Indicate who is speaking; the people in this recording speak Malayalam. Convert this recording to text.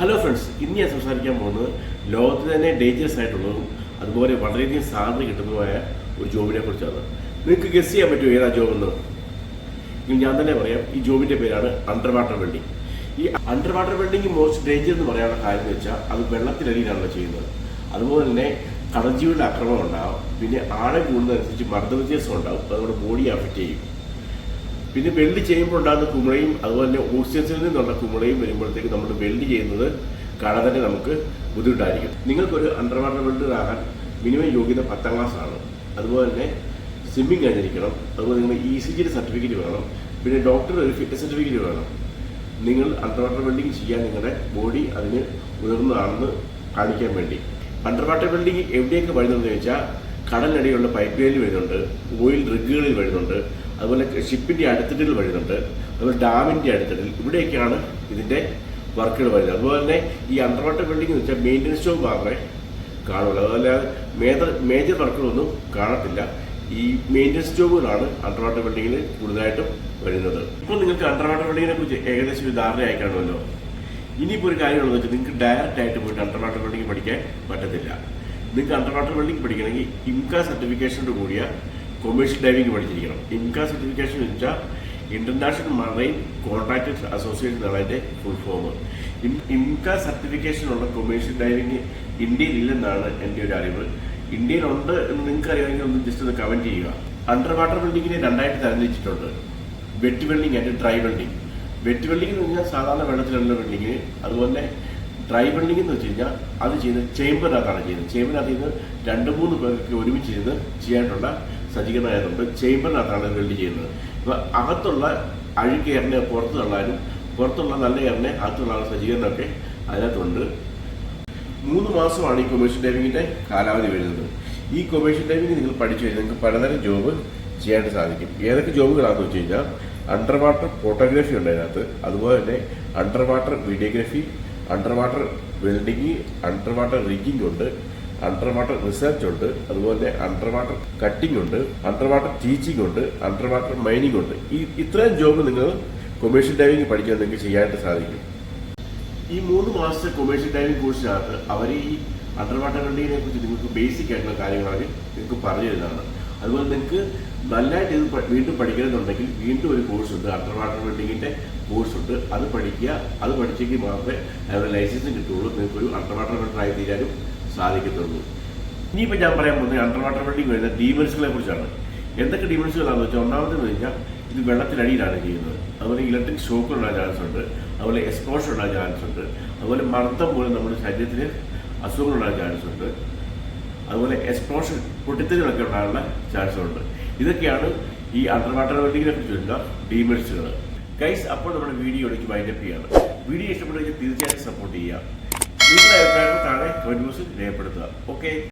Speaker 1: ഹലോ ഫ്രണ്ട്സ് ഇന്ന് ഞാൻ സംസാരിക്കാൻ പോകുന്നത് ലോകത്ത് തന്നെ ഡേഞ്ചറസ് ആയിട്ടുള്ളതും അതുപോലെ വളരെയധികം സാധ്യത കിട്ടുന്നതുമായ ഒരു ജോബിനെ കുറിച്ചാണ്. നിങ്ങൾക്ക് ഗസ് ചെയ്യാൻ പറ്റുമോ ഏതാ ജോബ് എന്ന്? എങ്കിൽ ഞാൻ തന്നെ പറയാം ഈ ജോബിന്റെ പേരാണ് അണ്ടർ വാട്ടർ വെൽഡിംഗ് ഈ under water welding most danger എന്ന് പറയാനുള്ള കാര്യം എന്ന് വെച്ചാൽ അത് വെള്ളത്തിനടിയിലാണല്ലോ ചെയ്യുന്നത്. അതുപോലെ തന്നെ കടജീവിയുടെ ആക്രമണം ഉണ്ടാവും പിന്നെ ആഴം കൂടുന്നതനുസരിച്ച് മർദ്ദ വ്യത്യാസം ഉണ്ടാവും അത് നമ്മുടെ ബോഡിയെ അഫക്റ്റ് ചെയ്യും. പിന്നെ വെൽഡ് ചെയ്യുമ്പോൾ ഉണ്ടാകുന്ന കുമിളയും അതുപോലെ തന്നെ ഓക്സിജൻസിൽ നിന്നുള്ള കുമിളയും വരുമ്പോഴത്തേക്ക് നമ്മൾ വെൽഡ് ചെയ്യുന്നത് കാണാൻ തന്നെ നമുക്ക് ബുദ്ധിമുട്ടായിരിക്കും. നിങ്ങൾക്കൊരു അണ്ടർ വാട്ടർ വെൽഡർ ആകാൻ മിനിമം യോഗ്യത പത്താം ക്ലാസ് ആണ്. അതുപോലെ തന്നെ സ്വിമ്മിങ് കഴിഞ്ഞിരിക്കണം. അതുപോലെ നിങ്ങൾ ഇ സി ജിയുടെ സർട്ടിഫിക്കറ്റ് വേണം. പിന്നെ ഡോക്ടർ ഒരു ഫിറ്റ്നസ് സർട്ടിഫിക്കറ്റ് വേണം. നിങ്ങൾ അണ്ടർവാട്ടർ വെൽഡിംഗ് ചെയ്യാൻ നിങ്ങളുടെ ബോഡി അതിന് ഉയർന്നതാണെന്ന് കാണിക്കാൻ വേണ്ടി. അണ്ടർ വാട്ടർ വെൽഡിംഗ് എവിടെയൊക്കെ വരുന്നതെന്ന് ചോദിച്ചാൽ കടലിനടിയിലുള്ള പൈപ്പ് ലൈനിൽ വരുന്നുണ്ട് ഓയിൽ റിഗുകളിൽ വരുന്നുണ്ട്. അതുപോലെ ഷിപ്പിന്റെ അടുത്തിട്ടിൽ വരുന്നുണ്ട് അതുപോലെ ഡാമിന്റെ അടുത്തിട്ടിൽ ഇവിടെയൊക്കെയാണ് ഇതിന്റെ വർക്കുകൾ വരുന്നത്. അതുപോലെ തന്നെ ഈ അണ്ടർ വാട്ടർ ബിൽഡിംഗ് എന്ന് വെച്ചാൽ മെയിന്റനൻസ് ജോബ് മാത്രമേ കാണുള്ളൂ. അതുപോലെ മേജർ മേജർ വർക്കുകളൊന്നും കാണത്തില്ല. ഈ മെയിന്റനൻസ് ജോബുകളാണ് അണ്ടർ വാട്ടർ ബിൽഡിങ്ങിൽ കൂടുതലായിട്ടും വരുന്നത്. ഇപ്പോൾ നിങ്ങൾക്ക് അണ്ടർ വാട്ടർ ബിൽഡിങ്ങിനെ കുറിച്ച് ഏകദേശം ഒരു ധാരണയായി കാണുമല്ലോ ഇനിയിപ്പോൾ ഒരു കാര്യമുള്ളത് വെച്ചാൽ നിങ്ങൾക്ക് ഡയറക്റ്റ് ആയിട്ട് പോയിട്ട് അണ്ടർ വാട്ടർ ബിൽഡിങ് പഠിക്കാൻ പറ്റത്തില്ല. നിങ്ങൾക്ക് അണ്ടർ വാട്ടർ ബിൽഡിങ് പഠിക്കണമെങ്കിൽ ഇംക സർട്ടിഫിക്കേഷനോട് കൂടിയ കൊമേഴ്ഷ്യൽ ഡൈവിംഗ് പഠിച്ചിരിക്കണം. ഇൻകാ സർട്ടിഫിക്കേഷൻ വെച്ചാൽ ഇന്റർനാഷണൽ മറൈൻ കോൺട്രാക്ടേഴ്സ് അസോസിയേഷൻ എന്നാണ് അതിന്റെ ഫുൾ ഫോം സർട്ടിഫിക്കേഷൻ ഉള്ള കൊമേഴ്ഷ്യൽ ഡൈവിംഗ് ഇന്ത്യയിൽ ഇല്ലെന്നാണ് എന്റെ ഒരു അറിവ്. ഇന്ത്യയിലുണ്ട് എന്ന് നിങ്ങൾക്ക് അറിയാമെങ്കിൽ ഒന്ന് ജസ്റ്റ് ഒന്ന് കമന്റ് ചെയ്യുക. അണ്ടർ വാട്ടർ വെൽഡിങ്ങിനെ രണ്ടായിട്ട് തരംതിരിച്ചിട്ടുണ്ട്. Wet building and dry building wet welding എന്ന് പറഞ്ഞാൽ സാധാരണ വെള്ളത്തിലുള്ള ബിൽഡിംഗ് അതുപോലെ ഡ്രൈ വെൽഡിംഗ് എന്ന് വെച്ച് കഴിഞ്ഞാൽ അത് ചെയ്യുന്നത് ചേമ്പറിനകത്താണ് ചെയ്യുന്നത്. ചേമ്പറിനകത്ത് നിന്ന് രണ്ട് മൂന്ന് പേർക്ക് ഒരുമിച്ച് ചെയ്ത് ചെയ്യാനുള്ള സജ്ജീകരണമായതുകൊണ്ട് ചേമ്പറിനകത്താണ് വെൽഡ് ചെയ്യുന്നത്. അപ്പോൾ അകത്തുള്ള അഴുക്ക് എറിനെ പുറത്ത് തള്ളാനും പുറത്തുള്ള നല്ല എണ്ണ അകത്തുള്ള സജ്ജീകരണമൊക്കെ അതിനകത്തുണ്ട്. മൂന്ന് മാസമാണ് ഈ കൊമേഴ്ഷ്യൽ ഡൈവിങ്ങിന്റെ കാലാവധി വരുന്നത്. ഈ കൊമേഴ്ഷ്യൽ ഡൈവിംഗ് നിങ്ങൾ പഠിച്ചു കഴിഞ്ഞാൽ നിങ്ങൾക്ക് പലതരം ജോബ് ചെയ്യാനായിട്ട് സാധിക്കും. ഏതൊക്കെ ജോബുകളാണെന്ന് വെച്ച് കഴിഞ്ഞാൽ അണ്ടർ വാട്ടർ ഫോട്ടോഗ്രാഫി ഉണ്ട് അതിനകത്ത്. അതുപോലെ തന്നെ under water videography under water welding under water rigging ഉണ്ട്. അണ്ടർ വാട്ടർ റിസർച്ച് ഉണ്ട്. അതുപോലെ അണ്ടർ വാട്ടർ കട്ടിംഗ് ഉണ്ട്. അണ്ടർ വാട്ടർ ടീച്ചിങ് ഉണ്ട്. അണ്ടർ വാട്ടർ മൈനിങ് ഉണ്ട്. ഈ ഇത്രയും ജോബ് നിങ്ങൾ കൊമേഴ്ഷ്യൽ ഡൈവിംഗ് പഠിക്കാൻ നിങ്ങൾക്ക് ചെയ്യാനായിട്ട് സാധിക്കും. ഈ മൂന്ന് മാസത്തെ കൊമേഴ്ഷ്യൽ ഡൈവിംഗ് കോഴ്സിനകത്ത് അവർ ഈ അണ്ടർ വാട്ടർ കണ്ടിങ്ങിനെ കുറിച്ച് നിങ്ങൾക്ക് ബേസിക് ആയിട്ടുള്ള കാര്യങ്ങൾ അവർ നിങ്ങൾക്ക് പറഞ്ഞു തരുന്നതാണ്. അതുപോലെ നിങ്ങൾക്ക് നല്ലതായിട്ട് ഇത് വീണ്ടും പഠിക്കണമെന്നുണ്ടെങ്കിൽ വീണ്ടും ഒരു കോഴ്സ് ഉണ്ട്. അണ്ടർ വാട്ടർ കോഴ്സ് ഉണ്ട്. അത് പഠിക്കുക. അത് പഠിച്ചെങ്കിൽ മാത്രമേ അതിനുള്ള ലൈസൻസ് കിട്ടുള്ളൂ നിങ്ങൾക്ക് ഒരു അണ്ടർ വാട്ടർ വെൽഡർ ആയി തീരാനും സാധിക്കത്തുള്ളൂ. ഇനിയിപ്പോൾ ഞാൻ പറയാൻ പോകുന്നത് അണ്ടർ വാട്ടർ വെൽഡിംഗ് വരുന്ന ഡീമൻസുകളെ കുറിച്ചാണ്. എന്തൊക്കെ ഡീമൻസുകളാണെന്ന് വെച്ചാൽ ഒന്നാമതെന്ന് വെച്ചാൽ ഇത് വെള്ളത്തിനടിയിലാണ് ചെയ്യുന്നത്. അതുപോലെ ഇലക്ട്രിക് ഷോക്ക് ഉണ്ടാകാൻ ചാൻസ് ഉണ്ട്. അതുപോലെ എക്സ്പോഷർ ഉണ്ടാകാൻ ചാൻസ് ഉണ്ട്. അതുപോലെ മർദ്ദം മൂലം നമ്മുടെ ശരീരത്തിന് അസുഖങ്ങൾ ഉണ്ടാകാൻ ചാൻസ് ഉണ്ട്. അതുപോലെ എക്സ്പോഷർ പൊട്ടിത്തെറികളൊക്കെ ഉണ്ടാകാനുള്ള ചാൻസ് ഉണ്ട്. ഇതൊക്കെയാണ് ഈ അണ്ടർ വാട്ടർ വെൽഡിങ്ങിനെ കുറിച്ചുള്ള ഡീമെറിറ്റ്സുകൾ ഗൈസ് അപ്പോൾ നമ്മുടെ വീഡിയോ എനിക്ക് വൈൻഡപ്പ് ചെയ്യാണ്. വീഡിയോ ഇഷ്ടപ്പെട്ടു കഴിഞ്ഞാൽ തീർച്ചയായിട്ടും സപ്പോർട്ട് ചെയ്യുക. നിങ്ങളുടെ അഭിപ്രായങ്ങൾ താഴെ കമന്റ് ബോക്സിൽ രേഖപ്പെടുത്തുക. ഓക്കെ